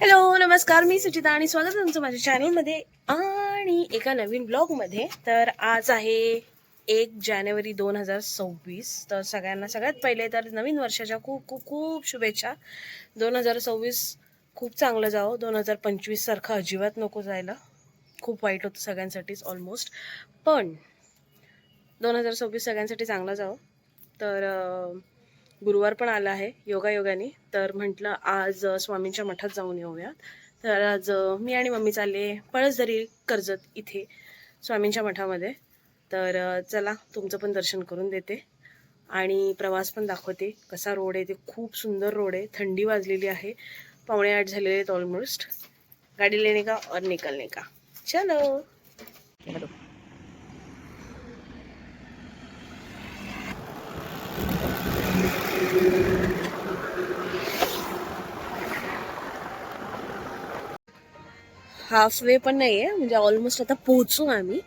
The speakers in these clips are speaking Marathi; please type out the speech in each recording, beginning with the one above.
हॅलो नमस्कार मी सुचिता आणि स्वागत तुमचं माझ्या चॅनलमध्ये आणि एका नवीन ब्लॉगमध्ये तर आज आहे एक जानेवारी दोन हजार सव्वीस. तर सगळ्यांना सगळ्यात पहिले तर नवीन वर्षाच्या खूप खूप खूप शुभेच्छा. दोन हजार सव्वीस खूप चांगलं जावं. दोन हजार पंचवीस सारखं अजिबात नको जायला. खूप वाईट होतं सगळ्यांसाठीच ऑलमोस्ट पण दोन हजार सव्वीस सगळ्यांसाठी चांगलं जावं. तर गुरुवार पण आला आहे योगायोगाने. तर म्हटलं आज स्वामींच्या मठात जाऊन येऊयात. तर आज मी आणि मम्मी चालले पळसदरी कर्जत इथे स्वामींच्या मठामध्ये. तर चला तुमचं पण दर्शन करून देते. आणि प्रवास पण दाखवते. कसा रोड आहे ते खूप सुंदर रोड आहे. थंडी वाजलेली आहे. पावणे आठ झालेले आहेत ऑलमोस्ट गाडी लेणे का और निकलने का चलो. चलो हाफ वे पण नाही आहे म्हणजे ऑलमोस्ट आता पोहोचू आम्ही.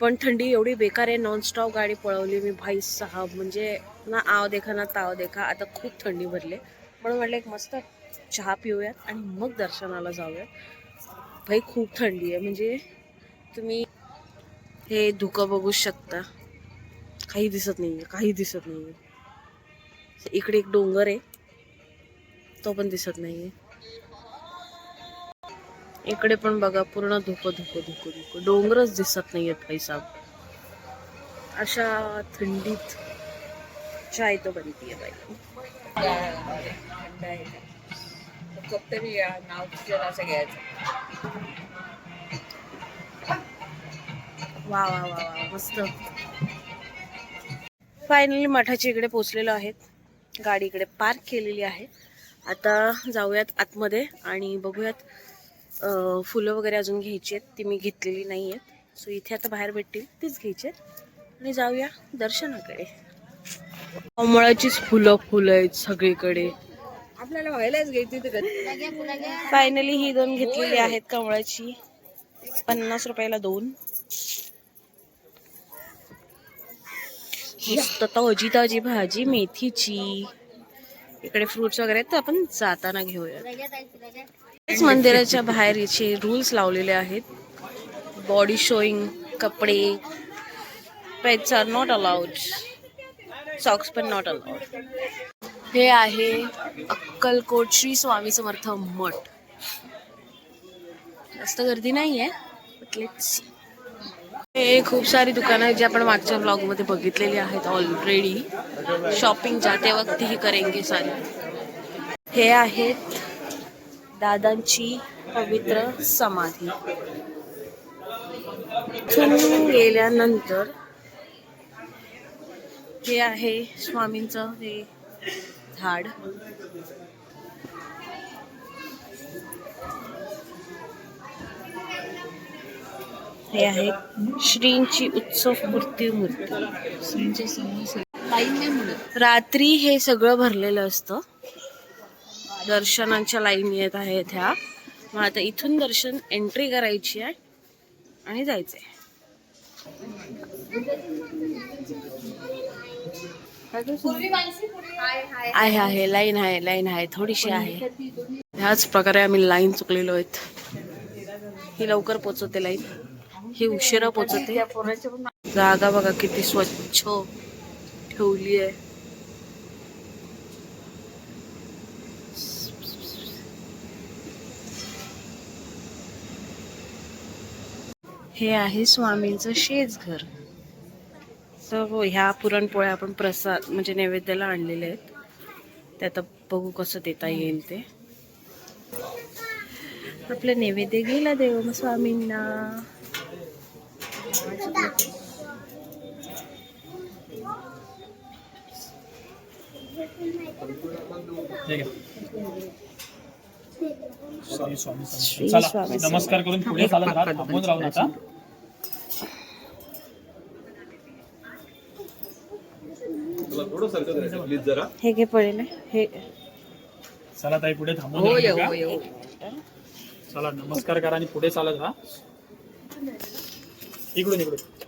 पण थंडी एवढी बेकार आहे. नॉनस्टॉप गाडी पळवली मी. भाई साहब म्हणजे ना आव देखा ना ताव देखा. आता खूप थंडी भरली. म्हणून म्हटलं एक मस्त चहा पिऊयात आणि मग दर्शनाला जाऊयात. भाई खूप थंडी आहे. म्हणजे तुम्ही हे धुकं बघू शकता. काही दिसत नाही आहे काही दिसत नाही आहे इकडे एक डोंगर आहे. तो पण दिसत नाही इकडे पण बघा पूर्ण धुकं धुकं धुकं धुकं. डोंगरच दिसत नाहीयेत पैसा साहेब अशा थंडीत चाय तो बनतीये बाई. फक्त मी या नाव तुझ्या असं घ्यायचं वा वा वा वा मस्त. फायनली मठाच्या इकडे पोचलेलो आहेत. गाडी इकडे पार्क केलेली आहे. आता जाऊयात आतमध्ये आणि बघूयात फुलं वगैरे अजून घ्यायची आहेत. ती मी घेतलेली नाही आहेत सो इथे आता बाहेर भेटतील तीच घ्यायची आहेत. आणि जाऊया दर्शनाकडे. कमळाचीच फुलं फुलं आहेत सगळीकडे. आपल्याला व्हायलाच घ्यायची तर फायनली ही दोन घेतलेली आहेत कमळाची. पन्नास रुपयाला दोन. मस्त ताजी ताजी भाजी मेथीची. इकडे फ्रुट्स वगैरे आहेत तर आपण जाताना घेऊया मंदिराच्या बाहेर याचे रूल्स लावलेले आहेत. बॉडी शोईंग कपडे pets are not allowed socks पण नॉट अलाउड हे आहे अक्कलकोट श्री स्वामी समर्थ मठ. जास्त गर्दी नाही आहे. हे खूप सारी दुकानं आहेत जी आपण मागच्या ब्लॉगमध्ये बघितलेली आहेत ऑलरेडी शॉपिंग जाते वक्ती ही करेंगे सारी. हे आहेत दादांची पवित्र समाधी. गेल्यानंतर हे आहे स्वामींचं हे झाड. हे आहे श्रींची उत्सव मूर्ती. मूर्ती रात्री हे सगळं भरलेलं असतं. दर्शनाच्या लाईन येत आहेत ह्या. मग आता इथून दर्शन एंट्री करायची आहे आणि जायचंय. आहे आहे. लाईन आहे लाईन आहे. थोडीशी आहे. ह्याच प्रकारे आम्ही लाईन चुकलेलो आहेत. ही लवकर पोचवते लाईन. ही उशिरा पोचवते जागा बघा किती स्वच्छ ठेवली आहे. हे आहे स्वामींचं शेज घर तर हो ह्या पुरणपोळ्या आपण प्रसाद म्हणजे नैवेद्याला आणलेले आहेत. ते आता बघू कसं देता येईल ते. आपलं नैवेद्य गेला देव मग स्वामींना. श्री. चला. नमस्कार करून पुढे चालत राहा. थांबून राहू नका. हे घे पडेल हे चला ताई पुढे थांबून नका. होय होय चला नमस्कार करा आणि पुढे चालत राहा. इकडून इकडून.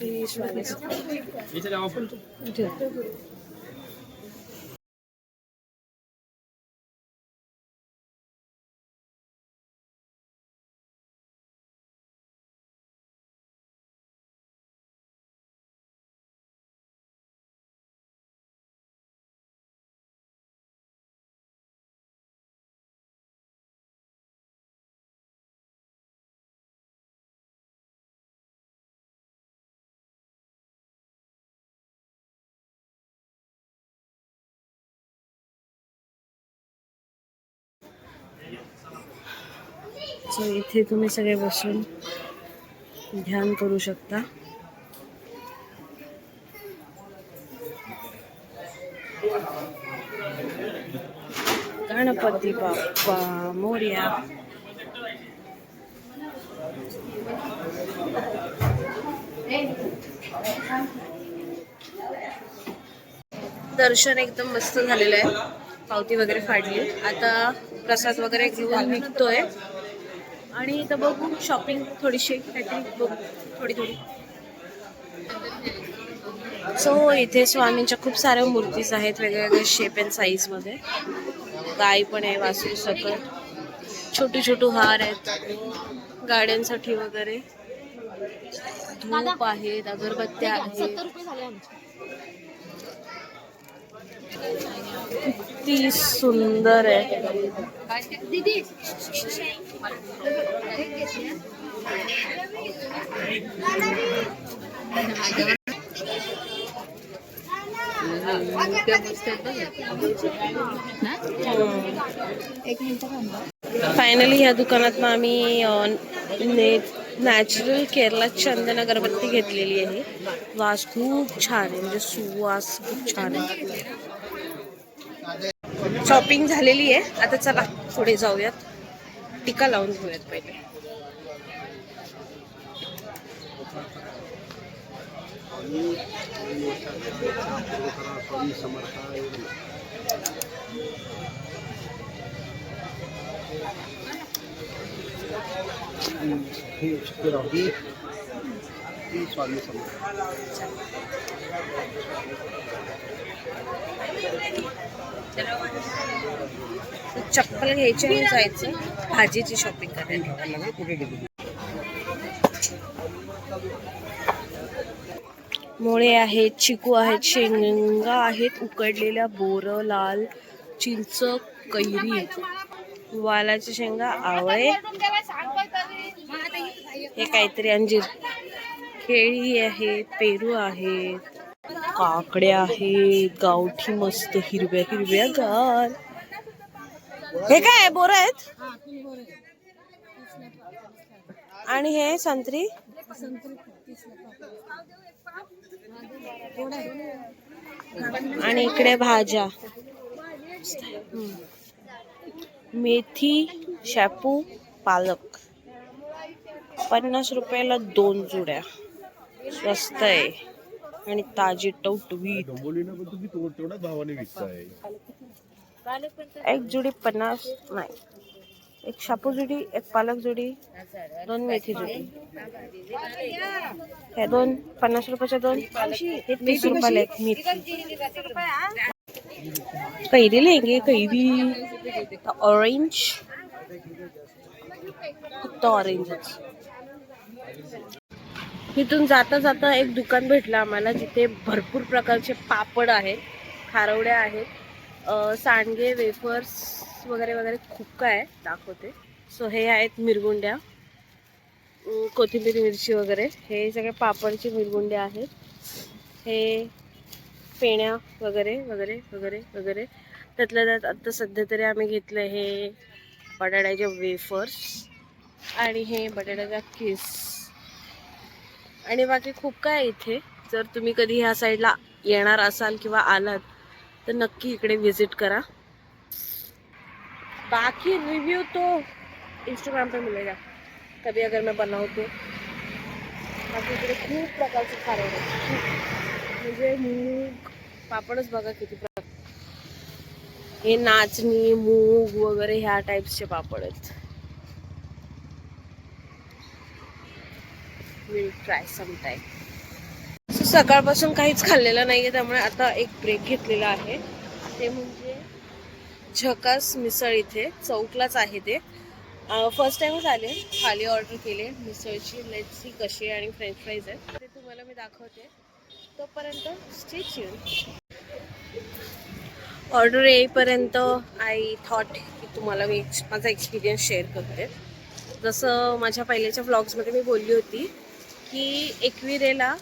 श्री स्वामी सो इथे तुम्ही सगळे बसून ध्यान करू शकता. गणपती बाप्पा मोर्या. दर्शन एकदम मस्त झालेलं आहे. पावती वगैरे फाडली. आता प्रसाद वगैरे घेऊन निघतोय. आणि इथं बघू शॉपिंग थोडीशी काहीतरी बघू थोडी थोडी. सो इथे स्वामींच्या खूप साऱ्या मूर्तीज आहेत वेगवेगळ्या शेप अँड साईजमध्ये. गाय पण आहे वासरू सकट छोटू छोटू हार आहेत गाड्यांसाठी वगैरे. धूप आहेत अगरबत्त्या आहेत. किती सुंदर आहे फायनली ह्या दुकानात आम्ही नॅचरल केरला चंदन अगरबत्ती घेतलेली आहे. वास खूप छान आहे म्हणजे सुवास खूप छान आहे. शॉपिंग झालेली आहे. आता चला पुढे जाऊयात. टीका लावून घेऊयात पहिले. चप्पल घ्यायची आणि जायचं. भाजीची शॉपिंग करायला. मुळे आहेत चिकू आहेत शेंगा आहेत उकडलेल्या बोर लाल चिंच कैरी. वालाच्या शेंगा आवळे. हे काहीतरी अंजीर. केळी आहे पेरू आहेत. काकड्या आहेत गावठी मस्त हिरव्या हिरव्या गार. हे काय बोर आहेत? आणि हे संत्री? आणि इकडे भाज्या. मेथी शापू पालक. पन्नास रुपयाला दोन जुड्या. स्वस्त आहे. आणि ताजी टवटवीत. डोंबोलीनं पण तुम्ही तो- तेवढ्याच भावाने विकताय. एक जुडी पन्नास नाही. एक शापू जुडी एक पालक जुडी दोन मेथी जुडी. हे दोन पन्नास रुपयाच्या दोन. हे तीस रुपयाला एक मेथी. कैरी लेंगे कैरी. ऑरेंज. फक्त ऑरेंजच. इथून जाता जाता एक दुकान भेटलं आम्हाला जिथे भरपूर प्रकारचे पापड आहेत खारवड्या आहेत सांडगे वेफर्स वगैरे वगैरे खूप काय आहे दाखवते. सो हे आहेत मिरगुंड्या कोथिंबीर मिरची वगैरे. हे सगळे पापडचे मिरगुंड्या आहेत. हे पेण्या वगैरे वगैरे वगैरे वगैरे. त्यातल्या त्यात आत्ता सध्या तरी आम्ही घेतलं हे बटाट्याचे वेफर्स आणि हे बटाट्याचा किस. आणि बाकी खूप काय इथे. जर तुम्ही कधी ह्या साईडला येणार असाल किंवा आलात तर नक्की इकडे विजिट करा. बाकी रिव्यू तो इंस्टाग्राम पे मिलेगा. कभी अगर मैं बनाऊँ तो. बाकी इकडे खूप प्रकारचे खारे म्हणजे मूग पापडच बघा किती प्रकार. हे नाचणी मूग वगैरे ह्या टाईप्सचे पापड आहेत. विल ट्राय समटाईम सो सकाळपासून काहीच खाल्लेलं नाही आहे त्यामुळे आता एक ब्रेक घेतलेला आहे. ते म्हणजे झकास मिसळ इथे चौकलाच आहे ते. फर्स्ट टाईमच आले खाली ऑर्डर केले मिसळची लेट्स कशी आहे आणि फ्रेंच फ्राईज आहे ते तुम्हाला मी दाखवते. तोपर्यंत स्टे ऑर्डर येईपर्यंत आय थॉट की तुम्हाला मी माझा एक्सपिरियन्स शेअर करते. जसं माझ्या पहिल्याच्या व्लॉग्समध्ये मी बोलली होती की एकविरेला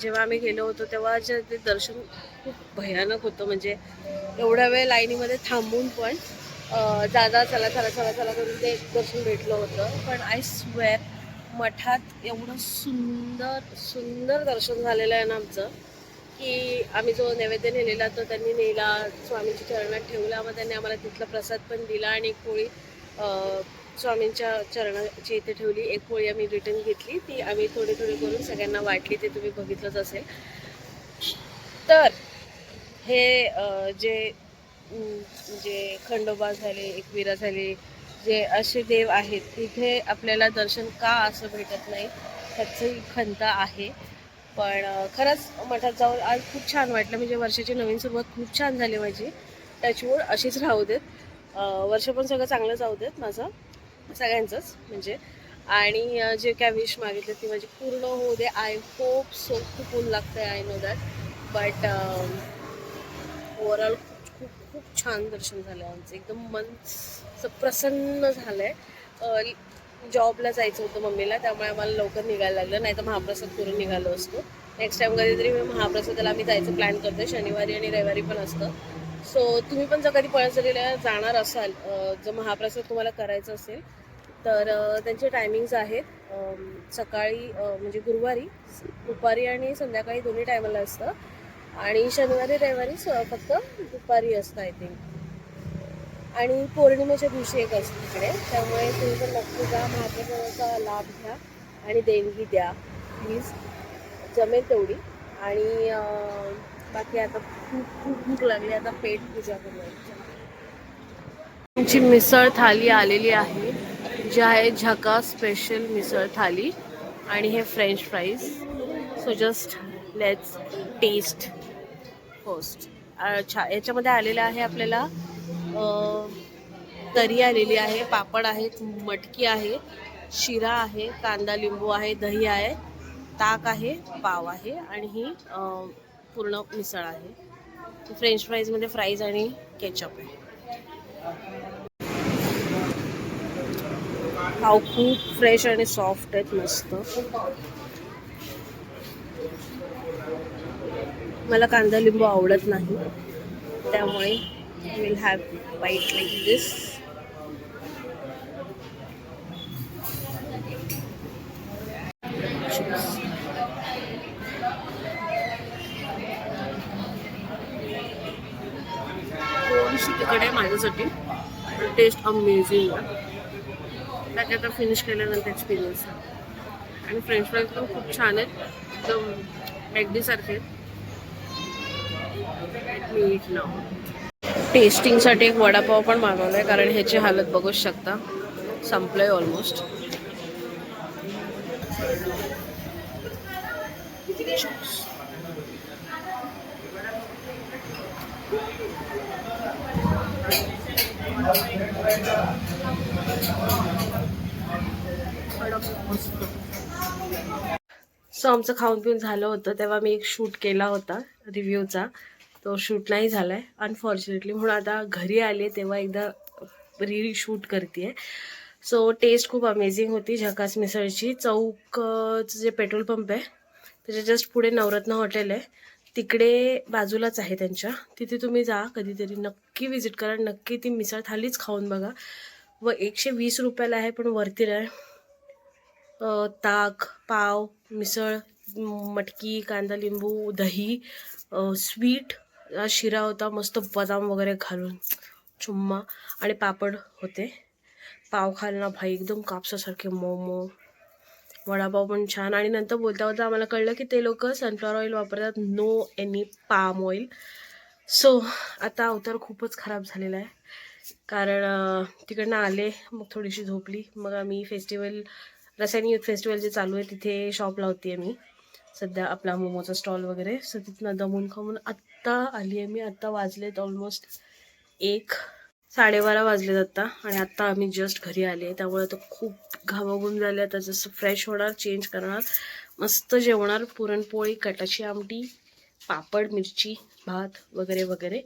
जेव्हा आम्ही गेलो होतो तेव्हा जे ते दर्शन खूप भयानक होतं. म्हणजे एवढ्या वेळ लाईनीमध्ये थांबून पण दादा चला चला चला चला करून ते दर्शन भेटलं होतं. पण आय स्वेअर मठात एवढं सुंदर सुंदर दर्शन झालेलं आहे ना आमचं की आम्ही जो नैवेद्य नेलेला तो त्यांनी नेला स्वामीची चरणात ठेवला. मग त्यांनी आम्हाला तिथला प्रसाद पण दिला आणि कोळी स्वामींच्या चरणाची इथे ठेवली. एक पोळी आम्ही रिटर्न घेतली. ती आम्ही थोडी थोडी करून सगळ्यांना वाटली ते तुम्ही बघितलंच असेल. तर हे जे जे खंडोबा झाले एकविरा झाले जे असे देव आहेत तिथे आपल्याला दर्शन का असं भेटत नाही? त्याची खंत आहे. पण खरंच मठात जाऊन आज खूप छान वाटलं. म्हणजे वर्षाची नवीन सुरुवात खूप छान झाली माझी. त्याच्यावर अशीच राहू देत. वर्ष पण सगळं चांगलं जाऊ देत माझं. सगळ्यांचंच. म्हणजे आणि जे काय विश मागितलं ती माझी पूर्ण होऊ दे. आय होप सो खूप ऊन लागतंय I know that but overall खूप खूप छान दर्शन झालं आहे आमचं. एकदम मन प्रसन्न झालं आहे जॉबला जायचं होतं मम्मीला. त्यामुळे आम्हाला लवकर निघायला लागलं. नाही तर महाप्रसाद करून निघालो असतो. नेक्स्ट टाइम कधीतरी मी महाप्रसादाला आम्ही जायचं प्लॅन करते शनिवारी आणि रविवारी पण असतं. सो तुम्ही पण जर कधी पळसरीला जाणार असाल जर महाप्रसाद तुम्हाला करायचं असेल तर त्यांचे टायमिंग्स आहेत. सकाळी म्हणजे गुरुवारी दुपारी आणि संध्याकाळी दोन्ही टायमाला असतं. आणि शनिवारी रविवारी फक्त दुपारी असतं आय थिंक आणि पौर्णिमेच्या दिवशी एक असतं तिकडे. त्यामुळे तुम्ही पण नक्की जा महाप्रसादाचा लाभ घ्या आणि देणगी द्या प्लीज जमेल तेवढी. आणि बाकी आता खूप खूप भूक लागली. आता पेट पूजा करूया. तुमची मिसळ थाली आलेली आहे. जे आहे झका स्पेशल मिसळ थाली आणि हे French fries so just let's taste first अच्छा याच्यामध्ये आलेलं आहे आपल्याला तरी आलेली आहे पापड आहेत मटकी आहे शिरा आहे कांदा लिंबू आहे दही आहे ताक आहे पाव आहे आणि ही पूर्ण मिसळ आहे. फ्रेंच फ्राईजमध्ये फ्राईज आणि केचप आहे. पाव खूप फ्रेश आणि सॉफ्ट आहेत मस्त. मला कांदा लिंबू आवडत नाही त्यामुळे will have bite like this तिकडे आहे माझ्यासाठी टेस्ट अमेझिंग त्याच्या आता फिनिश केल्यानंतर एक्सपिरियन्स आणि फ्रेंच फ्राईज पण खूप छान आहेत. एकदम मॅगडीसारखे ना टेस्टिंगसाठी एक वडापाव पण मागवला आहे कारण ह्याची हालत बघूच शकता. संपलंय ऑलमोस्ट सो आमचं खाऊन पिऊन झालं होतं. तेव्हा मी एक शूट केला होता रिव्ह्यूचा. तो शूट नाही झाला आहे अनफॉर्च्युनेटली म्हणून आता घरी आले तेव्हा एकदा री शूट करते सो टेस्ट खूप अमेझिंग होती झकास मिसळची. चौकचं जे पेट्रोल पंप आहे त्याच्या जस्ट पुढे नवरत्न हॉटेल आहे. तिकडे बाजूलाच आहे त्यांच्या. तिथे तुम्ही जा कधीतरी नक्की विजिट करा. नक्की ती मिसळ थालीच खाऊन बघा. व एकशे वीस रुपयाला आहे पण वरती आहे ताक पाव मिसळ मटकी कांदा लिंबू दही स्वीट शिरा होता मस्त बदाम वगैरे घालून चुम्मा आणि पापड होते. पाव खायला भाई एकदम कापसासारखे मोमो. वडापाव पण छान. आणि नंतर बोलता बोलता आम्हाला कळलं की ते लोक सनफ्लॉवर ऑइल वापरतात no any palm oil so आता अवतार खूपच खराब झालेला आहे. कारण तिकडनं आले मग थोडीशी झोपली मग आम्ही फेस्टिवल रसायनी युथ फेस्टिवल जे चालू आहे तिथे शॉप लावते मी. सध्या आपला मोमोचा स्टॉल वगैरे. सो तिथनं दमून खाऊन आत्ता आली आहे मी. आत्ता वाजलेत ऑलमोस्ट एक साडेबारा वाजलेत आत्ता. आणि आत्ता आम्ही जस्ट घरी आले आहे. त्यामुळे आता खूप घामाघूम झाले आता जसं फ्रेश होणार चेंज करणार. मस्त जेवणार. पुरणपोळी कटाची आमटी पापड मिरची भात वगैरे वगैरे.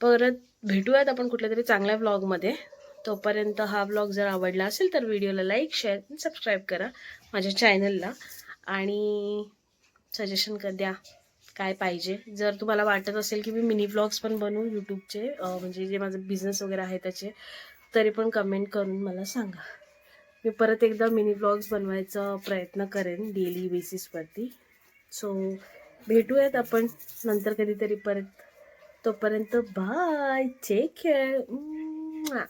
परत भेटूयात आपण कुठल्या तरी चांगल्या ब्लॉगमध्ये तोपर्यंत हा ब्लॉग जर आवडला असेल तर व्हिडिओला लाईक शेअर आणि सबस्क्राईब करा माझ्या चॅनलला आणि सजेशन कर द्या काय पाहिजे. जर तुम्हाला वाटत असेल की मी मिनी ब्लॉग्स पण बनवू यूट्यूबचे म्हणजे जे माझं बिझनेस वगैरे आहे त्याचे तरी पण कमेंट करून मला सांगा. मी परत एकदा मिनी ब्लॉग्स बनवायचा प्रयत्न करेन डेली बेसिसवरती सो भेटूयात आपण नंतर कधीतरी परत. तोपर्यंत बाय टेक केअर